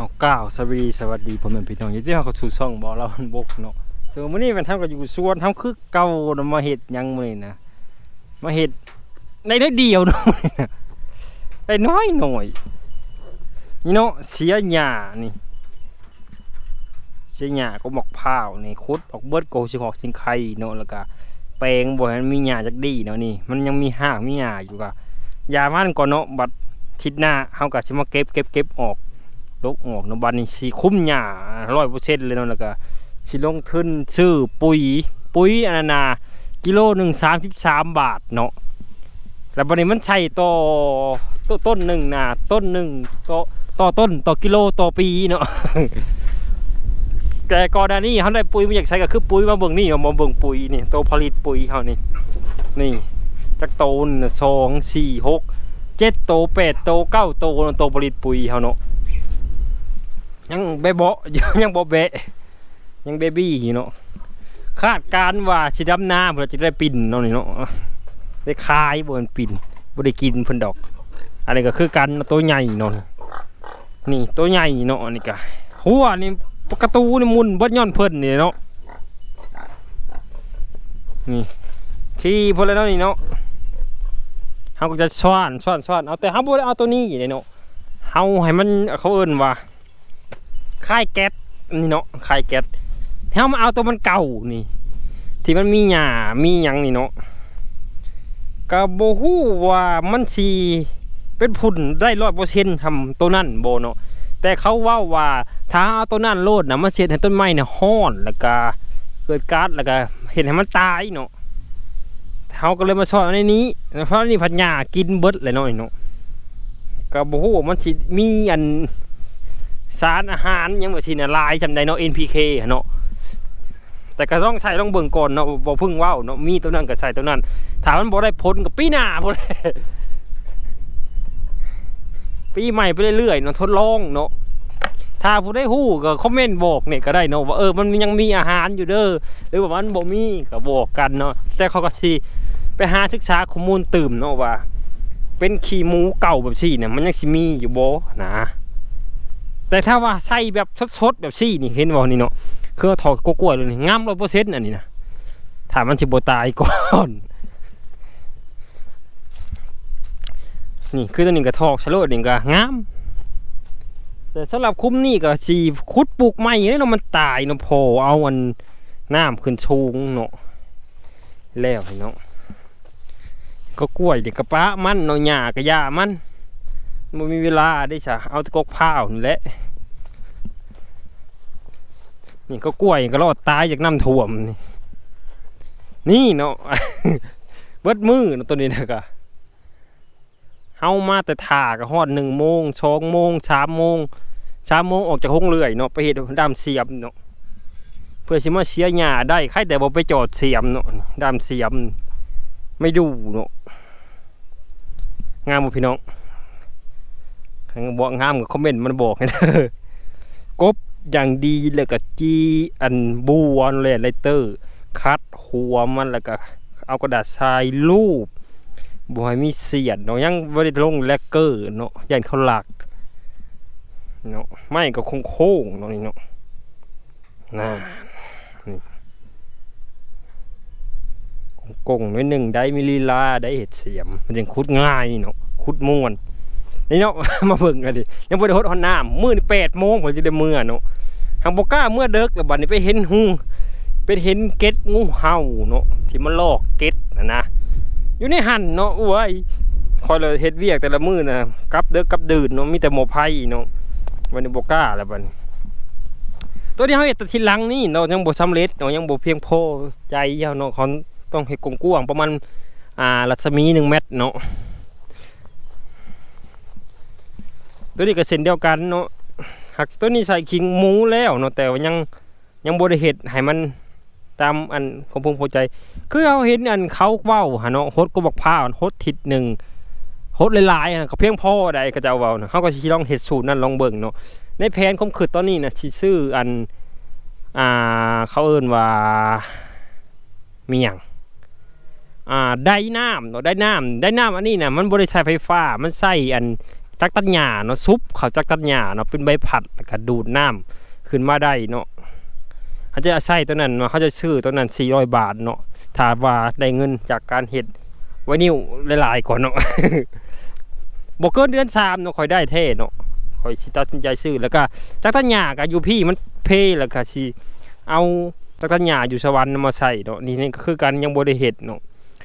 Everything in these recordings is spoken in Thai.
เอาก้าวสวัสดีสวัสดีพ่อแม่พี่น้องยินดีต้อนรับเขาสู่ช่องบ่อเราบกเนาะส่วนมื้อนี้มันทำกับอยู่สวนทำคือเก่าเนาะมาเฮ็ดยังมื้อนี้นะมาเฮ็ดในเด้อเดียวเนาะมื้อนี้นะได้น้อยหน่อยนี่เนาะเสียหญ้านี่เสียหญ้าก็หมอกพร้าวนี่ขุดออกเบิดโกสิหอกสิงไข่เนาะแล้วก็แปลงบ่ให้มันมีหญ้าจักดีเนาะนี่มันยังมีหากมีหญ้าอยู่ก็ยามันก่อนเนาะบัดทิศหน้าเฮาก็สิมาเก็บเก็บเก็บออก ลกออกนะบัดนี้สิคุ้มหญ้าร้อยเปอร์เซ็นต์เลยเนาะแล้วก็สิลงทุนซื้อปุ๋ย ปุ๋ยอันนั้นากิโลหนึ่งสามสิบสามบาทเนาะแล้วบัดนี้มันใช่ต่อต้นต้นหนึ่งนะต้นหนึ่งต่อต่อต้นต่อกิโลต่อปีเนาะแต่ก่อนน้านี้เขาได้ปุ๋ยมาอยากใช้ก็คือปุ๋ยมาเบิ่งนี่มาเบิ่งปุ๋ยนี่โตผลิตปุ๋ยเขานี่นี่จักโตนสองสี่หกเจ็ดโตแปดโตเก้าโตเนาะตัวผลิตปุ๋ยเขาเนาะ ยังเบเบาะยังบ่เบะยังเบบี้อยู่เนาะคาดการณ์ว่าสิดำนาเพื่อจะได้ปิ่นเนาะนี่เนาะได้คายบนปิ่นบ่ได้กินเพิ่นดอกอันนี้ก็คือกันตัวใหญ่เนาะนี่ตัวใหญ่เนาะอันนี้ก็หัวนี่กระตูนี่มุนเบิดย้อนเพิ่นนี่เนาะนี่ขี้เพิ่นแล้วเนาะนี่เนาะเฮาก็จะซ่อนซ่อนซ่อนเอาแต่เฮาบ่ได้เอาตัวนี้นี่เนาะเฮาให้มันเขาเอิ้นว่า ค่ายแก๊สนี่เนาะค่ายแก๊สเฮามาเอาตัวมันเก่านี่ ที่มันมีหญ้ามีหยังนี่เนาะก็บ่ฮู้ว่ามันสิเป็นผุ่นได้100%ทำตัวนั้นโบเนาะแต่เขาว้าว่าถ้าเอาตัวนั้นโลดนะมันสิเฮ็ดให้ต้นไม้น่ะฮ้อนแล้วก็เกิดก๊าซแล้วก็เฮ็ดให้มันตายเนาะเฮาก็เลยมาสอนในนี้ เพราะนี่พัดหญ้ากินเบิดเลยเนาะเนาะก็บ่ฮู้ว่ามันสิมีอัน สารอาหารยังบ่สิน่ะลายจำได้เนาะ NPK เนาะแต่ก็ต้องใส่ต้องเบิ่งก่อนเนาะบ่พึ่งว้าเนาะมีตัวนั้นก็ใส่ตัวนั้นถ้ามันบ่ได้ผลก็ปีหน้าพุ่นแหละปีใหม่ไปเรื่อยๆเนาะทดลองเนาะถ้าผู้ได้ฮู้ก็คอมเมนต์บอกเนี่ยก็ได้เนาะว่าเออมันยังมีอาหารอยู่เด้อหรือว่ามันบ่มีก็บอกกันเนาะแต่เขาก็สิไปหาศึกษาข้อมูลตื่มเนาะว่า เป็นขี้หมูเก่าแบบซี่เนี่ยมันยังสิมีอยู่บ่นะ แต่ถ้าว่าใส่แบบสดๆแบบซี่นี่เห็นบ่นี่เนาะคือถอดกล้วยๆเลยนี่งามร้อยเปอร์เซ็นต์อันนี้นะถามันสิบ่ตายก่อนนี่คือตัวหนี้ก็ทอกชะโลดนี่งก็งาม แต่สำหรับคุ้มนี่ก็สิขุดปลูกใหม่เนี่ยเนาะมันตายเนาะพอเอาอันน้ำขึ้นชูงเนาะแล้วเนาะก็กล้วยเด็กกระปะมันเนาะหญ้ากระยามัน มันมีเวลาได้จ้ะเอาตะกกผ้าวนี่แหละนี่ก็กล้วยก็รอดตายจากน้ำท่วมนี่นี่เนาะเบิดมือเนาะตัวนี้นะกะเฮามาแต่ถ่าก็ฮอดหนึ่งโมงสองโมงสามโมงสามโมงออกจากห้องเรื่อยเนาะไปเฮ็ดดามเสียมเนาะเพื่อสิมาเสียหญ้าได้ใครแต่บ่ไปจอดเสียมเนาะดามเสียม ไม่ดูเนาะงามบ่พี่น้อง บอกงามกับคอมเมนต์มันบอกให้เด้อกบอย่างดีแล้วก็จีอันบูวอนเลยไลเตอร์ คัดหัวมันแล้วก็เอากระดาษทรายรูปบ่ให้มีเสียดเนาะยังบ่ได้ลงแลกเกอร์เนาะยันเขาหลักเนาะไม่ก็โค้งเนาะนี่เนาะน่านี่กงน้อยหนึ่งได้มิลลีลาได้เห็ดเสียม มันยังคุดง่ายเนาะคุดม่วน นี่เนาะ มาเบิ่งกันดิ ยังบ่ได้ฮดฮอนน้ำมื้อนี่8โมงผมสิได้มื้อเนาะทางบ่กล้าเมื่อเด็กแล้วบัดนี้ไปเห็นหูเป็นเห็นเก็ดงูเห่าเนาะที่มันลอกเก็ดนะนะ อยู่ในหั่นเนาะโอ้ยคอยเลยเฮ็ดเวียกแต่ละมื้อนะกลับเด็กกลับดื่นเนาะมีแต่หมอไผ่เนาะวันนี้บ่กล้าแล้วบัดนี้ตัวที่เฮาเฮ็ดแต่ทีหลังนี่เนาะยังบ่สำเร็จเนาะยังบ่เพียงพอใจเฮาเนาะเขาต้องเฮ็ดกว้างๆประมาณอ่ารัศมี1เมตรเนาะ ตัวนี้ก็เส้นเดียวกันเนาะหักตัวนี้ใส่ขิงหมูแล้วเนาะแต่ว่ายังยังบ่ได้เฮ็ดให้มันตามอันของผมเข้าใจ คือเอาเห็นอันเขาเว้าหาเนาะฮดก็บอกพร้าวฮดทิศหนึ่งฮดลายๆอะก็เพียงพอได้ก็จะเว้านะเฮาก็สิลองเฮ็ดสูตรนั้นลองเบิ่งเนาะในแผนผมคือตอนนี้นะสิซื้ออันอ่าเขาเอิ้นว่ามีหยังอ่าได้น้ำเนาะได้น้ำได้น้ำอันนี้นะมันบ่ได้ใช้ไฟฟ้ามันใช้อัน จักตัดหญ้าเนาะซุปเขาจักตัดหญ้าเนาะเป็นใบผัดแล้วก็ดูดน้ำขึ้นมาได้เนาะเขาจะใช้ตัวนั้นมาเขาจะซื้อตัวนั้น400บาทเนาะถ้าว่าได้เงินจากการเฮ็ดไว้นิ้วหลายๆก่อนเนาะบ่เกินเดือนสามเนาะค่อยได้เท่เนาะค่อยสิตัดสินใจซื้อแล้วก็จักตัดหญ้าก็อยู่พี่มันเพแล้วก็สิเอาจักตัดหญ้าอยู่สวรรค์มาใส่เนาะนี่นี่ก็คือกันยังบ่ได้เฮ็ดเนาะ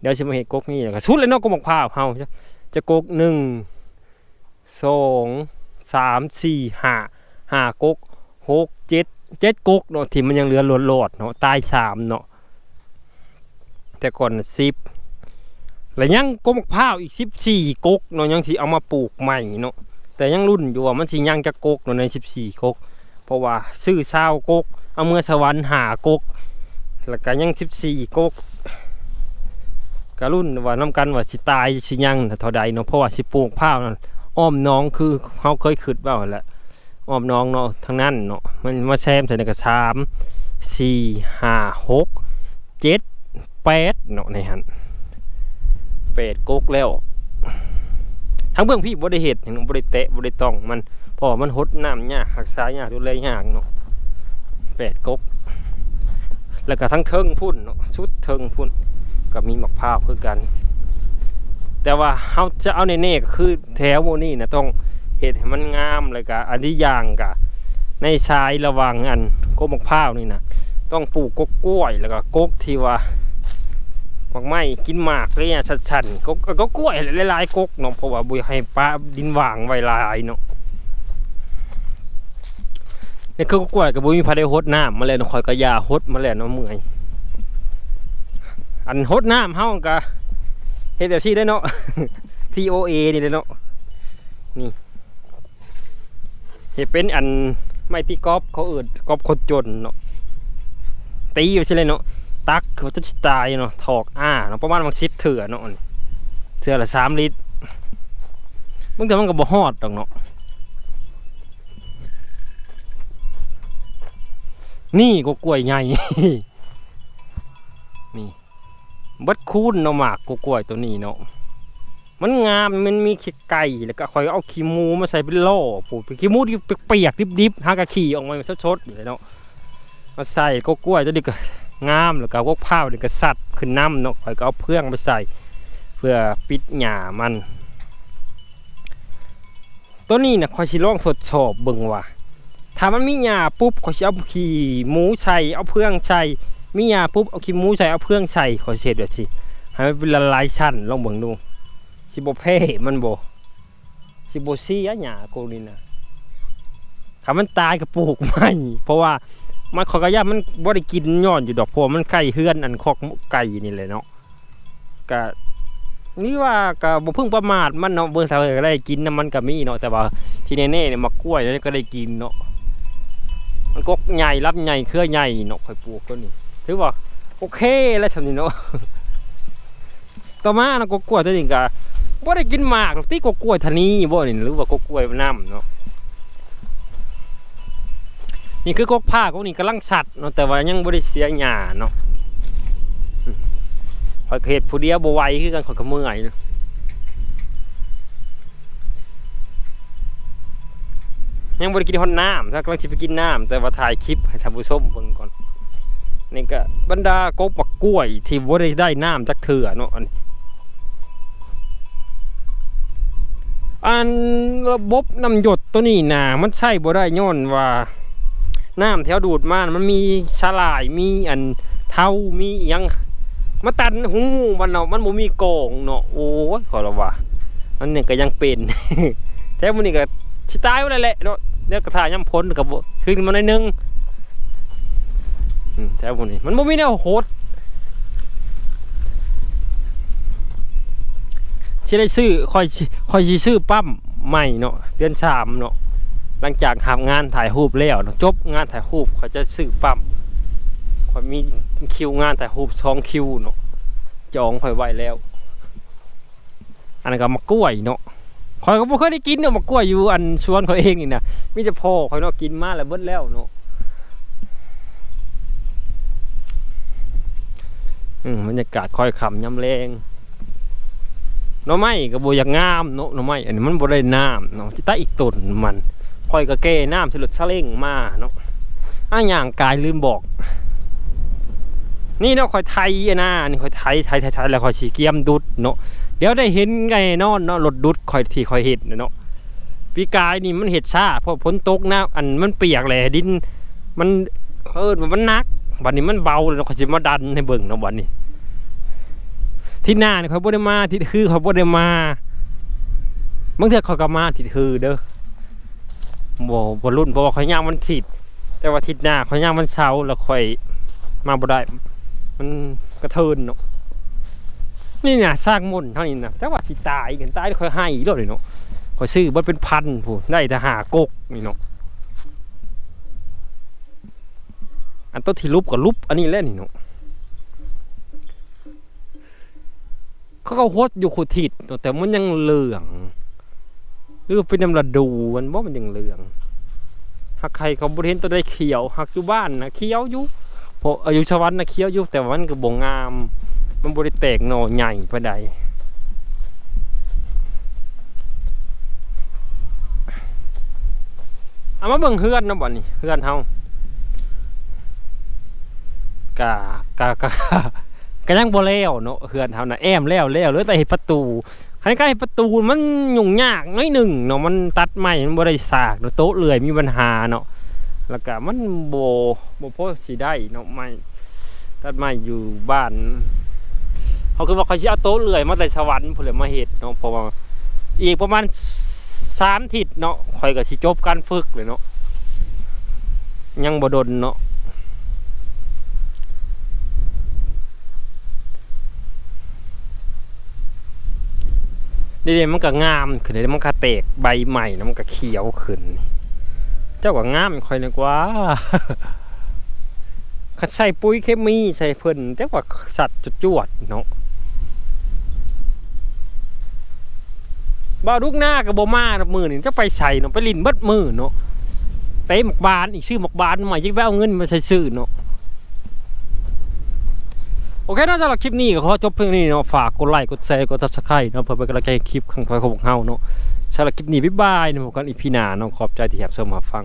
เดี๋ยวสิมาเฮ็ดกกนี่แล้วก็สุดเลยเนาะกกมะพร้าวเฮาจะจะกกหนึ่ง สองสามสี่ห้าห้ากกหกเจ็ดเจ็ดกกเนาะที่มันยังเหลือหลอดเนาะตายสามเนาะแต่ก่อนสิบแล้วยังกมข้าวอีกสิบสี่กกเนาะยังสิเอามาปลูกใหม่เนาะแต่ยังรุ่นอยู่ว่ามันสิยังจะกกเนาะในสิบสี่กกเพราะว่าซื้อเช้ากกเอาเมื่อสวรรค์หากกแล้วก็ยังสิบสี่กกก็รุ่นว่าน้ำกันว่าสิตายสิยังน่ะเท่าใดเนาะเพราะว่าสิปลูกข้าวนั่น อ้อมน้องคือเขาเคยคิดว่าหั่นแหละอ้อมน้องเนาะทางนั้นเนาะมันมาแซมใส่ในกระสามสี่ห้าหกเจ็ดแปดเนาะในหันเป็ดกกแล้วทั้งเบื้องพี่บ่ได้เห็ดเห็นบ่ได้เตะบ่ได้ต้องมันพอมันหดน้ำยากหักษายากดูแลยากเนาะเป็ดกก แล้วก็ทั้งเทิงพุ่นเนาะชุดเทิงพุ่นก็มีหมักพร้าวคือกัน แต่ว่าเฮาจะเอาแน่ก็คือแถวโมนี่นะต้องเห็ดให้มันงามเลยก็อันที่ยางกะ ในชายระว่างอันกกมกพร้าวนี่นะต้องปลูกกกกล้วยแล้วก็กกที่ว่าหมากไม้กินหมากเลยอะชันๆก็ก็กล้วยหลายๆกกเนาะเพราะว่าบุยให้ปลาดินหว่างไว้ลายเนาะนี่คือกล้วยกับบุยมีพาได้ฮดน้ำมาแล้วเนะคอยก็ยาฮดมาแล้วเนาะเมื่อยอันฮดน้ำเฮาก็ เฮ็ดแบบซี่ได้เนาะ TOA นี่เลยเนาะ นี่เฮ็ดเป็นอันไม้ตีกอล์ฟเขาเอิดกอล์ฟคนจนเนาะ ตีอยู่ใช่เลยเนาะ ตักเขาจะตายเนาะ ถอกอ้าเนาะประมาณบางชิปเถื่อเนาะเถื่อละสามลิตรบางทีมันก็บ่ฮอดดอกเนาะ นี่ก็กล้วยใหญ่ บัดคูนเนาะหมากก็กล้วยตัวนี้เนาะมันงามมันมีขี้ไก่แล้วก็คอยเอาขี้หมูมาใส่เป็นโล่ปูขี้หมูที่เปียกๆดิบๆหากะขี่ออกมาชดๆอยู่เลยเนาะมาใส่ก็กล้วยตัวนี้ก็งามแล้วก็พวกผ้านี่ก็สัตว์ขึ้นน้ำเนาะข่อยก็เอาเพื่องไปใส่ เพื่อปิดหญ้ามัน ตัวนี้นะข่อยสิลองทดสอบเบิ่งว่าถ้ามันมีหญ้าปุ๊บข่อยสิเอาขี้หมูใส่เอาเพื่องใส่ มีหญ้าปุ๊บเอาขี้มูใส่เอาเพื่องใส่ขอยเฮ็ดแบบสิให้มันเป็นละลายชั้นลองเบิ่งดูสิบ่แพ้มันบ่สิบ่เสียหญ้ากูนี่นะถ้ามันตายก็ปลูกใหม่เพราะว่ามันขอกระยามันบ่ได้กินย้อนอยู่ดอกพวมันใกล้เฮือนอันคอกไก่นี่แหละเนาะก็นี่ว่าก็บ่เพิ่งประมาทมันเนาะเบิ่งถ้าก็ได้กินน้ำมันก็มีเนาะแต่ว่าที่แน่ๆเนี่ยมะกล้วยนี่ก็ได้กินเนาะมันกกใหญ่รับใหญ่เครือใหญ่เนาะค่อยปลูกก็นี่ ถือว่าโอเคแล้วซั่นนี่เนาะต่อมานะกกกล้วยตัวนี้ก็บ่ได้กินมากหรอกที่กกกล้วยทนีบ่นี่หรือว่ากกกล้วยน้ำเนาะนี่คือกกผ้ากกนี่กำลังสัตว์เนาะแต่ว่ายังบ่ได้เสียหญ้าเนาะขอยเฮ็ดผู้เดียวบ่ไหวคือกันขอยก็เมื่อยเนาะยังบ่ได้กินฮอดน้ำถ้ากำลังสิไปกินน้ำแต่ว่าถ่ายคลิปให้ท่านผู้ชมเบิ่งก่อน นี่ก็บรรดากกปักกล้วย ที่บ่ได้ได้น้ำจักเทื่อเนาะอันอันระบบน้ำหยดตัวนี้น่ะมันใช้บ่ได้ย้อนว่าน้ำแถวดูดมามันมีสลายมีอันเท่ามียังมาตันหูมันเนาะมันบ่มีกองเนาะโอ้ยขอละว่าอันนี้ก็ยังเป็นแถวมันนี่ก็สิตายไปแล้แหละเนาะเดี๋ยวกระทาย่ำพ้นกับขึ้นมาหน่อยหนึง แถวมันนี่มันบ่มีแนวโหดสิได้ซื้อคอยคอยสิซื้อปั๊มใหม่เนาะเดือนสามเนาะหลังจากทำงานถ่ายรูปแล้วเนาะจบงานถ่ายรูปเขาจะซื้อปั๊มเขามีคิวงานถ่ายรูปสองคิวเนาะจองคอยไว้แล้ว อันนั้นก็มะกล้วยเนาะคอยก็บ่เคยได้กินเนาะมะกล้วยอยู่อันสวนเขาเองนี่นะมีแต่พ่อคอยเนาะกินมาแล้วเบิดแล้วเนาะอืม บรรยากาศค่อยขำยำแรงน่อไม้ก็บ่อยากงามเนาะน่อไม้อันนี้มันบ่ได้น้ำเนาะใต้อีกต้นมันค่อยก็แก้น้ำสิรถซาเล้งมาเนาะอ้าอย่างกายลืมบอก นี่เนาะค่อยไทยอะนะนี่ค่อยไทยไทยไทยแล้วค่อยสิเกียมดุดเนาะเดี๋ยวได้เห็นไงนอนเนาะรถดุดค่อยที่ค่อยเห็นเนาะปีกายนี่มันเห็ดช้าเพราะฝนตกนะอันมันเปียกแหละดิน มันเออมันนัก บัดนี้มันเบาเลยเนาะเขาสิมาดันให้เบิ่งเนาะบัดนี้ ที่หน้าเนี่ยเขาบ่ได้มาที่คือเขาบ่ได้มาบางเทื่อเขาก็มาที่คือเด้อบ่บ่รุ่นเพราะว่าเขาย่างมันถิด แต่ว่าทิศหน้าเขาย่างมันเช้าแล้วค่อยมาบ่ได้ มันกระเทินเนาะนี่น่ะสร้างมนต์เท่านี้นะแต่ว่าสิตายกันตายค่อยให้อีกแล้วเลยเนาะค่อยซื้อบ่เป็นพันผู้ได้แต่หากกนี่เนาะ อันต้นที่รูปกับรูปอันนี้แหละนี่เนาะเขาก็โฮดอยู่โคทิดเนแต่มันยังเหลืองหรือเป็นน้ำระดูมันบ่มันยังเหลืองหักใครเขาบริเห็นตัวได้เขียวหักอยู่บ้านนะเขียวอยู่พราะอายุชวันนะเขียวอยู่แต่วันก็บ่งาม มันบริแตกหน่อใหญ่ปานใดเอามาเบิ่งเฮือนนะบ่นี่เฮือนเฮา กะกะกะกะยังบ่แล้วเนาะเฮือนเฮาน่ะแอมแล้วแล้วเหลือแต่เฮ็ดประตูให้ใกล้ประตูมันยุ่งยากน้อยหนึ่งเนาะมันตัดไม้มันบ่ได้สากเนาะโต๊ะเลื่อยมีปัญหาเนาะแล้วก็มันโบ่บ่พอสิได้เนาะไม้ตัดไม้อยู่บ้านเขาคือว่าเขาสิเอาโต๊ะเลื่อยมาแต่สวรรค์พุ่นแหลมาเฮ็ดเนาะเพราะว่าอีกประมาณ3ทิศเนาะข่อยก็สิจบการฝึกเลยเนาะยังบ่ดนเนาะ เดี๋ยวๆมันก็งามขึ้นเดี๋ยวมันก็แตกใบใหม่นะมันก็เขียวขึ้น เจ้าก็งามค่อยนึกว่าเขาใส่ปุ๋ยเคมีใส่เพิ่นแต่ว่าสัตว์จุดจวดเนาะบ่าลูกหน้ากับบ่มานะมือนี่จะไปใส่เนาะไปลินเบิดมือเนาะเต้หมกบานอีกชื่อหมกบานใหม่ยิ่งไปเอาเงินมาใส่ซื้อเนาะ โอเคนาะสำหรับคลิปนี้ก็ขอจบเพียงนี้เนาะฝากกดไลค์กดแชร์กดซับสไครต์เนาะเพื่อเป็นกำลังใจให้คลิปข้างไฟของพวกเฮาเนาะสำหรับคลิปนี้บ๊ายบายเนาะพบกันอีพีหน้าเนาะขอบใจที่แอบชมมาฟัง